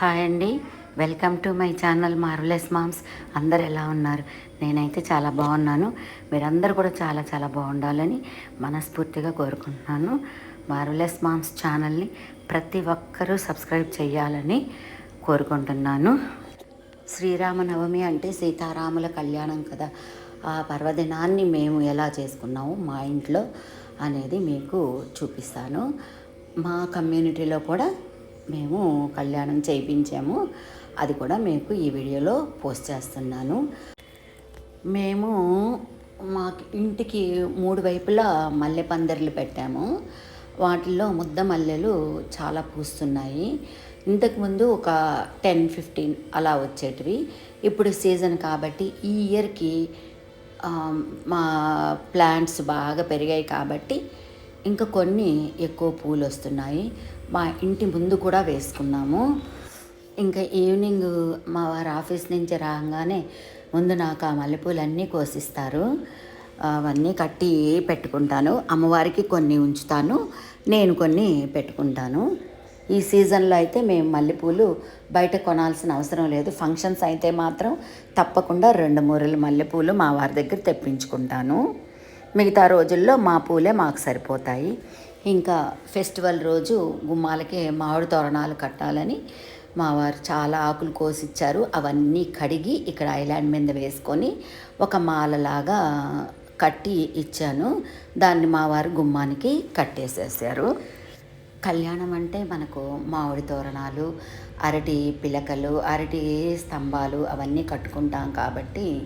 Hi అండి. Welcome to my channel marvellous moms. అందరు ఎలా ఉన్నారు? నేనైతే చాలా బాగున్నాను. మీరందరూ కూడా చాలా చాలా బాగుండాలని మనస్ఫూర్తిగా కోరుకుంటున్నాను. మార్వలెస్ మామ్స్ ఛానల్ని ప్రతి ఒక్కరూ సబ్స్క్రైబ్ చేయాలని కోరుకుంటున్నాను. శ్రీరామనవమి అంటే సీతారాముల కళ్యాణం కదా. ఆ పర్వదినాన్ని మేము ఎలా చేసుకున్నాము మా ఇంట్లో అనేది మీకు చూపిస్తాను. మా కమ్యూనిటీలో కూడా మేము కళ్యాణం చేయించాము. అది కూడా మీకు ఈ వీడియోలో పోస్ట్ చేస్తున్నాను. మేము మా ఇంటికి మూడు వైపులా మల్లె పందిర్లు పెట్టాము. వాటిల్లో ముద్ద మల్లెలు చాలా పూస్తున్నాయి. ఇంతకుముందు ఒక టెన్ ఫిఫ్టీన్ అలా వచ్చేటివి. ఇప్పుడు సీజన్ కాబట్టి ఈ ఇయర్కి మా ప్లాంట్స్ బాగా పెరిగాయి కాబట్టి ఇంకా కొన్ని ఎక్కువ పూలు వస్తున్నాయి. మా ఇంటి ముందు కూడా వేసుకున్నాము. ఇంకా ఈవినింగ్ మా వారి ఆఫీస్ నుంచి రాగానే ముందు నాకు ఆ మల్లెపూలన్నీ కోసిస్తారు. అవన్నీ కట్టి పెట్టుకుంటాను. అమ్మవారికి కొన్ని ఉంచుతాను. నేను కొన్ని పెట్టుకుంటాను. ఈ సీజన్లో అయితే మేము మల్లెపూలు బయట కొనాల్సిన అవసరం లేదు. ఫంక్షన్స్ అయితే మాత్రం తప్పకుండా రెండు మూరలు మల్లెపూలు మా వారి దగ్గర తెప్పించుకుంటాను. మిగతా రోజుల్లో మా పూలే మాకు సరిపోతాయి. ఇంకా ఫెస్టివల్ రోజు గుమ్మాలకి మామిడి తోరణాలు కట్టాలని మా వారు చాలా ఆకులు కోసిచ్చారు. అవన్నీ కడిగి ఇక్కడ ఐలాండ్ మీద వేసుకొని ఒక మాలలాగా కట్టి ఇచ్చాను. దాన్ని మా వారు గుమ్మానికి కట్టేసేసారు. కళ్యాణం అంటే మనకు మామిడి తోరణాలు అరటి పిలకలు అరటి స్తంభాలు అవన్నీ కట్టుకుంటాం కాబట్టి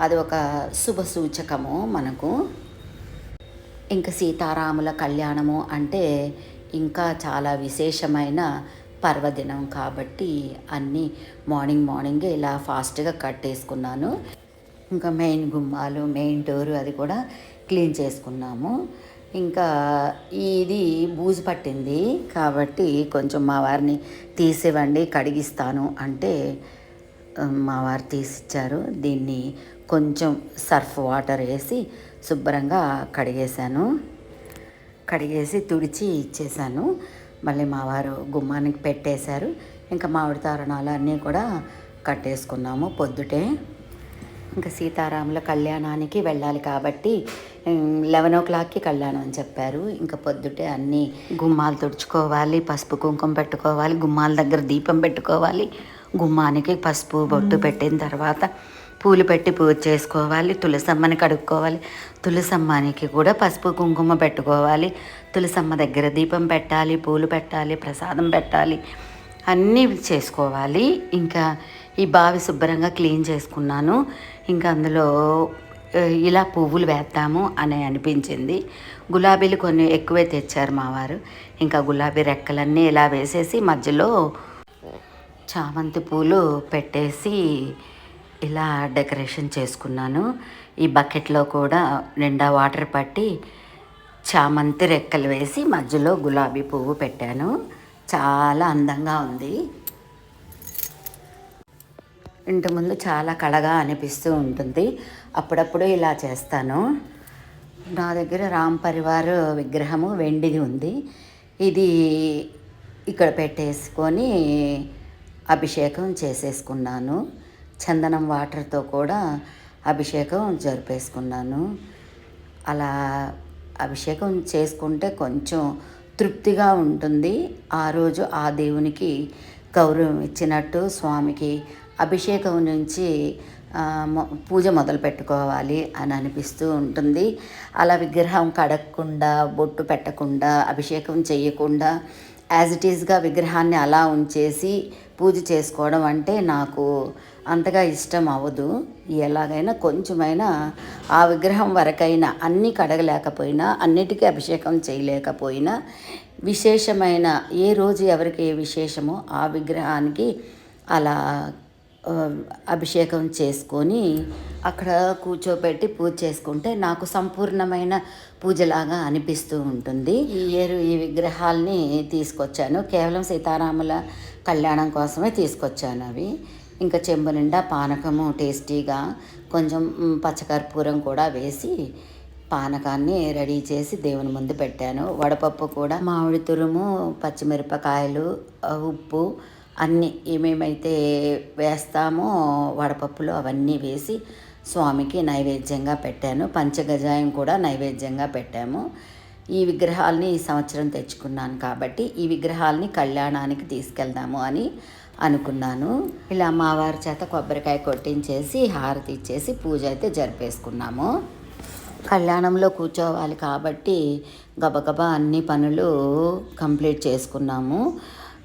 అది ఒక శుభ సూచకము మనకు. ఇంకా సీతారాముల కళ్యాణము అంటే ఇంకా చాలా విశేషమైన పర్వదినం కాబట్టి అన్నీ మార్నింగ్ మార్నింగే ఇలా ఫాస్ట్గా కట్టేసుకున్నాను. ఇంకా మెయిన్ గుమ్మాలు మెయిన్ డోరు అది కూడా క్లీన్ చేసుకున్నాము. ఇంకా ఇది బూజు పట్టింది కాబట్టి కొంచెం మా వారిని తీసివ్వండి కడిగిస్తాను అంటే మా వారు తీసిచ్చారు. దీన్ని కొంచెం సర్ఫ్ వాటర్ వేసి శుభ్రంగా కడిగేశాను. కడిగేసి తుడిచి ఇచ్చేసాను మళ్ళీ మా వారు గుమ్మానికి పెట్టేశారు. ఇంకా మామిడి తోరణాలు అన్నీ కూడా కట్టేసుకున్నాము పొద్దుటే. ఇంకా సీతారాముల కళ్యాణానికి వెళ్ళాలి కాబట్టి లెవెన్ ఓ క్లాక్కి కళ్యాణం అని చెప్పారు. ఇంకా పొద్దుటే అన్నీ గుమ్మాలు తుడుచుకోవాలి పసుపు కుంకుమ పెట్టుకోవాలి గుమ్మాల దగ్గర దీపం పెట్టుకోవాలి. గుమ్మానికి పసుపు బొట్టు పెట్టిన తర్వాత పూలు పెట్టి పూజ చేసుకోవాలి తులసమ్మని కడుక్కోవాలి తులసమ్మనికి కూడా పసుపు కుంకుమ పెట్టుకోవాలి తులసమ్మ దగ్గర దీపం పెట్టాలి పూలు పెట్టాలి ప్రసాదం పెట్టాలి అన్నీ చేసుకోవాలి. ఇంకా ఈ బావి శుభ్రంగా క్లీన్ చేసుకున్నాను. ఇంకా అందులో ఇలా పువ్వులు వేద్దాము అని అనిపించింది. గులాబీలు కొన్ని ఎక్కువే తెచ్చారు మా వారు. ఇంకా గులాబీ రెక్కలన్నీ ఇలా వేసేసి మధ్యలో చామంతి పూలు పెట్టేసి ఇలా డెకరేషన్ చేసుకున్నాను. ఈ బకెట్లో కూడా నిండా వాటర్ పట్టి చామంతి రెక్కలు వేసి మధ్యలో గులాబీ పువ్వు పెట్టాను. చాలా అందంగా ఉంది. ఇంటి ముందు చాలా కళగా అనిపిస్తూ ఉంటుంది. అప్పుడప్పుడు ఇలా చేస్తాను. నా దగ్గర రామ్ పరివార్ విగ్రహము వెండిది ఉంది. ఇది ఇక్కడ పెట్టేసుకొని అభిషేకం చేసేసుకున్నాను. చందనం వాటర్తో కూడా అభిషేకం జరిపేసుకున్నాను. అలా అభిషేకం చేసుకుంటే కొంచెం తృప్తిగా ఉంటుంది. ఆ రోజు ఆ దేవునికి గౌరవం ఇచ్చినట్టు స్వామికి అభిషేకం నుంచి మొ- పూజ మొదలు పెట్టుకోవాలి అని అనిపిస్తూ ఉంటుంది. అలా విగ్రహం కడగకుండా బొట్టు పెట్టకుండా అభిషేకం చేయకుండా యాజ్ ఇట్ ఈస్గా విగ్రహాన్ని అలా ఉంచేసి పూజ చేసుకోవడం అంటే నాకు అంతగా ఇష్టం అవ్వదు. ఎలాగైనా కొంచెమైనా ఆ విగ్రహం వరకైనా అన్నీ కడగలేకపోయినా అన్నిటికీ అభిషేకం చేయలేకపోయినా విశేషమైన ఏ రోజు ఎవరికి ఏ విశేషమో ఆ విగ్రహానికి అలా అభిషేకం చేసుకొని అక్కడ కూర్చోబెట్టి పూజ చేసుకుంటే నాకు సంపూర్ణమైన పూజలాగా అనిపిస్తూ ఉంటుంది. ఈ ఏరు ఈ విగ్రహాల్ని తీసుకొచ్చాను. కేవలం సీతారాముల కళ్యాణం కోసమే తీసుకొచ్చాను అవి. ఇంకా చెంబు నిండా పానకము టేస్టీగా కొంచెం పచ్చకర్పూరం కూడా వేసి పానకాన్ని రెడీ చేసి దేవుని ముందు పెట్టాను. వడపప్పు కూడా మామిడి తురుము పచ్చిమిరపకాయలు ఉప్పు అన్నీ ఏమేమైతే వేస్తామో వడపప్పులో అవన్నీ వేసి స్వామికి నైవేద్యంగా పెట్టాను. పంచగజాయం కూడా నైవేద్యంగా పెట్టాము. ఈ విగ్రహాలని ఈ సంవత్సరం తెచ్చుకున్నాను కాబట్టి ఈ విగ్రహాలని కళ్యాణానికి తీసుకెళ్దాము అని అనుకున్నాను. ఇలా అమ్మవారి చేత కొబ్బరికాయ కొట్టించేసి హారతి ఇచ్చేసి పూజ అయితే జరిపేసుకున్నాము. కళ్యాణంలో కూర్చోవాలి కాబట్టి గబగబా అన్ని పనులు కంప్లీట్ చేసుకున్నాము.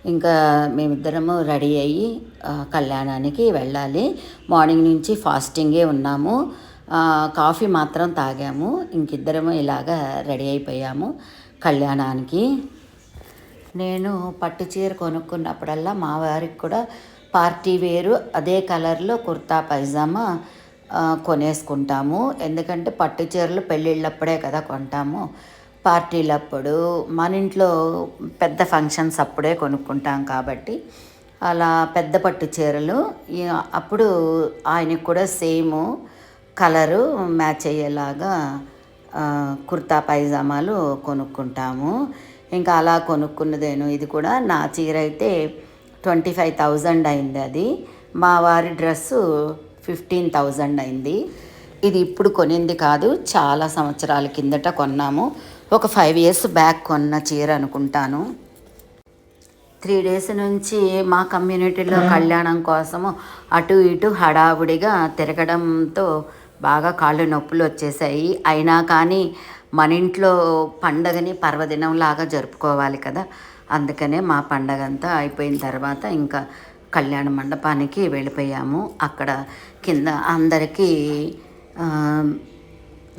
ఇంకా మేమిద్దరము రెడీ అయ్యి కళ్యాణానికి వెళ్ళాలి. మార్నింగ్ నుంచి ఫాస్టింగే ఉన్నాము. కాఫీ మాత్రం తాగాము. ఇంకిద్దరము ఇలాగా రెడీ అయిపోయాము కళ్యాణానికి. నేను పట్టు చీర కొనుక్కున్నప్పుడల్లా మా వారికి కూడా పార్టీ వేరు అదే కలర్లో కుర్తా పైజామా కొనేసుకుంటాము. ఎందుకంటే పట్టు చీరలు పెళ్ళిళ్ళప్పుడే కదా కొంటాము. పార్టీలప్పుడు మన ఇంట్లో పెద్ద ఫంక్షన్స్ అప్పుడే కొనుక్కుంటాం కాబట్టి అలా పెద్ద పట్టు చీరలు అప్పుడు ఆయనకు కూడా సేమ్ కలరు మ్యాచ్ అయ్యేలాగా కుర్తా పైజామాలు కొనుక్కుంటాము. ఇంకా అలా కొనుక్కున్నదేను ఇది కూడా నా చీర అయితే ట్వంటీ ఫైవ్ థౌజండ్ అయింది అది. మా వారి డ్రెస్సు ఫిఫ్టీన్ థౌజండ్ అయింది. ఇది ఇప్పుడు కొనింది కాదు చాలా సంవత్సరాల కిందట కొన్నాము. ఒక ఫైవ్ ఇయర్స్ బ్యాక్ కొన్న చీర అనుకుంటాను. త్రీ డేస్ నుంచి మా కమ్యూనిటీలో కళ్యాణం కోసము అటు ఇటు హడావుడిగా తిరగడంతో బాగా కాళ్ళు నొప్పులు వచ్చేసాయి. అయినా కానీ మన ఇంట్లో పండగని పర్వదినంలాగా జరుపుకోవాలి కదా. అందుకనే మా పండగ అంతా అయిపోయిన తర్వాత ఇంకా కళ్యాణ మండపానికి వెళ్ళిపోయాము. అక్కడ కింద అందరికీ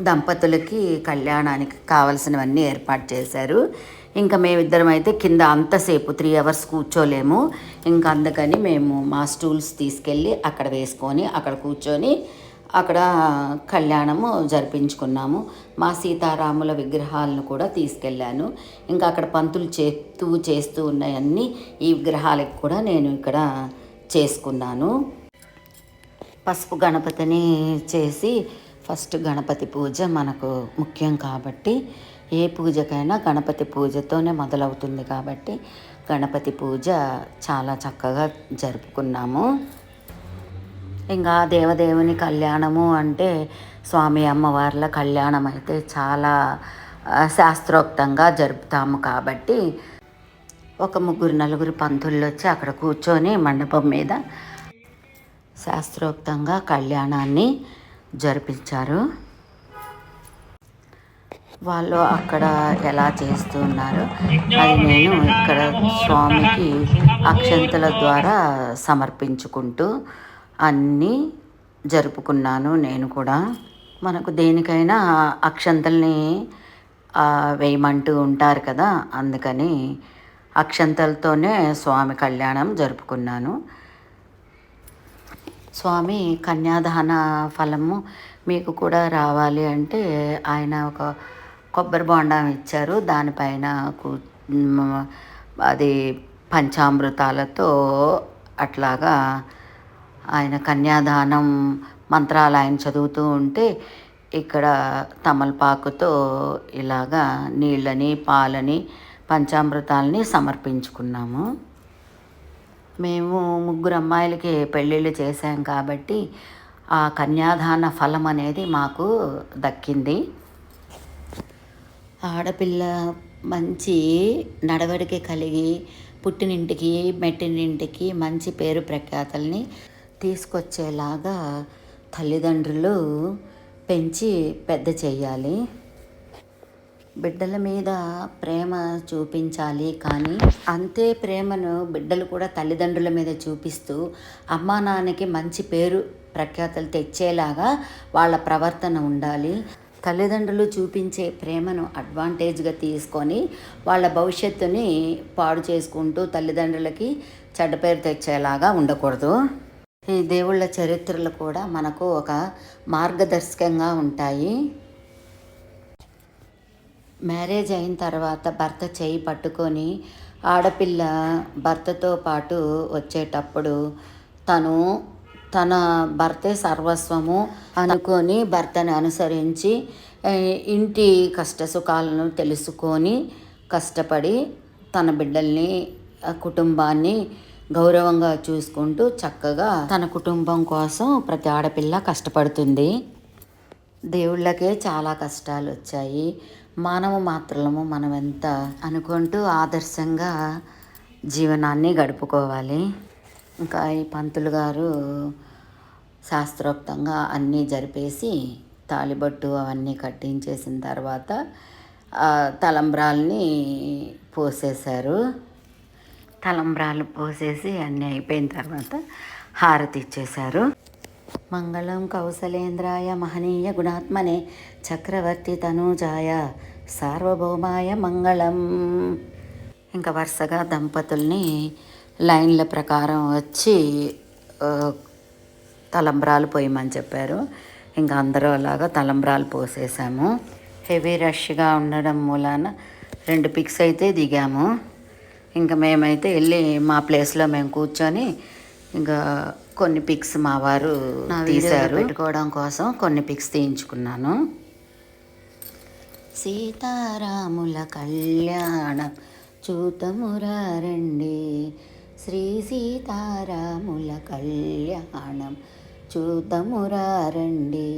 దంపతులకి కళ్యాణానికి కావలసినవన్నీ ఏర్పాటు చేశారు. ఇంకా మేమిద్దరం అయితే కింద అంతసేపు త్రీ అవర్స్ కూర్చోలేము. ఇంకా అందుకని మేము మా స్టూల్స్ తీసుకెళ్ళి అక్కడ వేసుకొని అక్కడ కూర్చొని అక్కడ కళ్యాణము జరిపించుకున్నాము. మా సీతారాముల విగ్రహాలను కూడా తీసుకెళ్ళాను. ఇంకా అక్కడ పంతులు చేస్తూ చేస్తూ ఉన్నాయన్నీ ఈ విగ్రహాలకు కూడా నేను ఇక్కడ చేసుకున్నాను. పసుపు గణపతిని చేసి ఫస్ట్ గణపతి పూజ మనకు ముఖ్యం కాబట్టి ఏ పూజకైనా గణపతి పూజతోనే మొదలవుతుంది కాబట్టి గణపతి పూజ చాలా చక్కగా జరుపుకున్నాము. ఇంకా దేవదేవుని కళ్యాణము అంటే స్వామి అమ్మవార్ల కళ్యాణం అయితే చాలా శాస్త్రోక్తంగా జరుపుతాము కాబట్టి ఒక ముగ్గురు నలుగురు పంతుళ్ళు వచ్చి అక్కడ కూర్చొని మండపం మీద శాస్త్రోక్తంగా కళ్యాణాన్ని జరిపించారు. వాళ్ళు అక్కడ ఎలా చేస్తున్నారు అది నేను ఇక్కడ స్వామికి అక్షంతల ద్వారా సమర్పించుకుంటూ అన్నీ జరుపుకున్నాను నేను కూడా. మనకు దేనికైనా అక్షంతల్ని వేయమంటూ ఉంటారు కదా అందుకని అక్షంతలతోనే స్వామి కళ్యాణం జరుపుకున్నాను. స్వామి కన్యాదాన ఫలము మీకు కూడా రావాలి అంటే ఆయన ఒక కొబ్బరి బొండం ఇచ్చారు. దానిపైన కూ అది పంచామృతాలతో అట్లాగా ఆయన కన్యాదానం మంత్రాలు ఆయన చదువుతూ ఉంటే ఇక్కడ తమలపాకుతో ఇలాగా నీళ్ళని పాలని పంచామృతాలని సమర్పించుకున్నాము. మేము ముగ్గురు అమ్మాయిలకి పెళ్ళిళ్ళు చేశాం కాబట్టి ఆ కన్యాదాన ఫలం అనేది మాకు దక్కింది. ఆడపిల్ల మంచి నడవడిక కలిగి పుట్టినింటికి మెట్టినింటికి మంచి పేరు ప్రఖ్యాతల్ని తీసుకొచ్చేలాగా తల్లిదండ్రులు పెంచి పెద్ద చేయాలి. బిడ్డల మీద ప్రేమ చూపించాలి కానీ అంతే ప్రేమను బిడ్డలు కూడా తల్లిదండ్రుల మీద చూపిస్తూ అమ్మా నాన్నకి మంచి పేరు ప్రఖ్యాతలు తెచ్చేలాగా వాళ్ళ ప్రవర్తన ఉండాలి. తల్లిదండ్రులు చూపించే ప్రేమను అడ్వాంటేజ్గా తీసుకొని వాళ్ళ భవిష్యత్తుని పాడు చేసుకుంటూ తల్లిదండ్రులకి చెడ్డ పేరు తెచ్చేలాగా ఉండకూడదు. ఈ దేవుళ్ళ చరిత్రలు కూడా మనకు ఒక మార్గదర్శకంగా ఉంటాయి. మ్యారేజ్ అయిన తర్వాత భర్త చేయి పట్టుకొని ఆడపిల్ల భర్తతో పాటు వచ్చేటప్పుడు తను తన భర్తే సర్వస్వము అనుకొని భర్తని అనుసరించి ఇంటి కష్ట సుఖాలను తెలుసుకొని కష్టపడి తన బిడ్డల్ని కుటుంబాన్ని గౌరవంగా చూసుకుంటూ చక్కగా తన కుటుంబం కోసం ప్రతి ఆడపిల్ల కష్టపడుతుంది. దేవుళ్ళకే చాలా కష్టాలు వచ్చాయి మానవ మాత్రలము మనం ఎంత అనుకుంటూ ఆదర్శంగా జీవనాన్ని గడుపుకోవాలి. ఇంకా ఈ పంతులు గారు శాస్త్రోక్తంగా అన్నీ జరిపేసి తాళిబొట్టు అవన్నీ కట్టించేసిన తర్వాత తలంబ్రాల్ని పోసేశారు. తలంబ్రాలు పోసేసి అన్నీ అయిపోయిన తర్వాత హారతి ఇచ్చేశారు. మంగళం కౌసలేంద్రాయ మహనీయ గుణాత్మనే చక్రవర్తి తనూజాయ సార్వభౌమాయ మంగళం. ఇంకా వరుసగా దంపతుల్ని లైన్ల ప్రకారం వచ్చి తలంబ్రాలు పోయమని చెప్పారు. ఇంకా అందరూ అలాగా తలంబ్రాలు పోసేసాము. హెవీ రష్గా ఉండడం మూలాన రెండు పిక్స్ అయితే దిగాము. ఇంకా మేమైతే వెళ్ళి మా ప్లేస్లో మేము కూర్చొని ఇంకా కొన్ని పిక్స్ మా వారు తీశారు. పెట్టుకోవడం కోసం కొన్ని పిక్స్ తీయించుకున్నాను. సీతారాముల కళ్యాణం చూతమురారండి శ్రీ సీతారాముల కళ్యాణం చూతమురారండి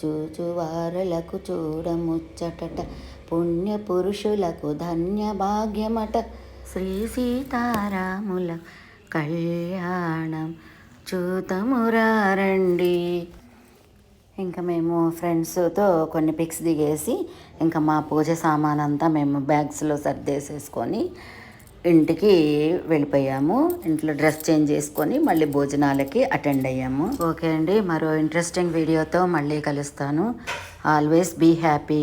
చూచువారులకు చూడముచ్చటట పుణ్య పురుషులకు ధన్య భాగ్యమట శ్రీ సీతారాముల కళ్యాణం చూతమురారండి. ఇంకా మేము ఫ్రెండ్స్తో కొన్ని పిక్స్ దిగేసి ఇంకా మా పూజ సామాన్ అంతా మేము బ్యాగ్స్లో సర్దేసేసుకొని ఇంటికి వెళ్ళిపోయాము. ఇంట్లో డ్రెస్ చేంజ్ చేసుకొని మళ్ళీ భోజనాలకి అటెండ్ అయ్యాము. ఓకే అండి. మరో ఇంట్రెస్టింగ్ వీడియోతో మళ్ళీ కలుస్తాను. Always be happy.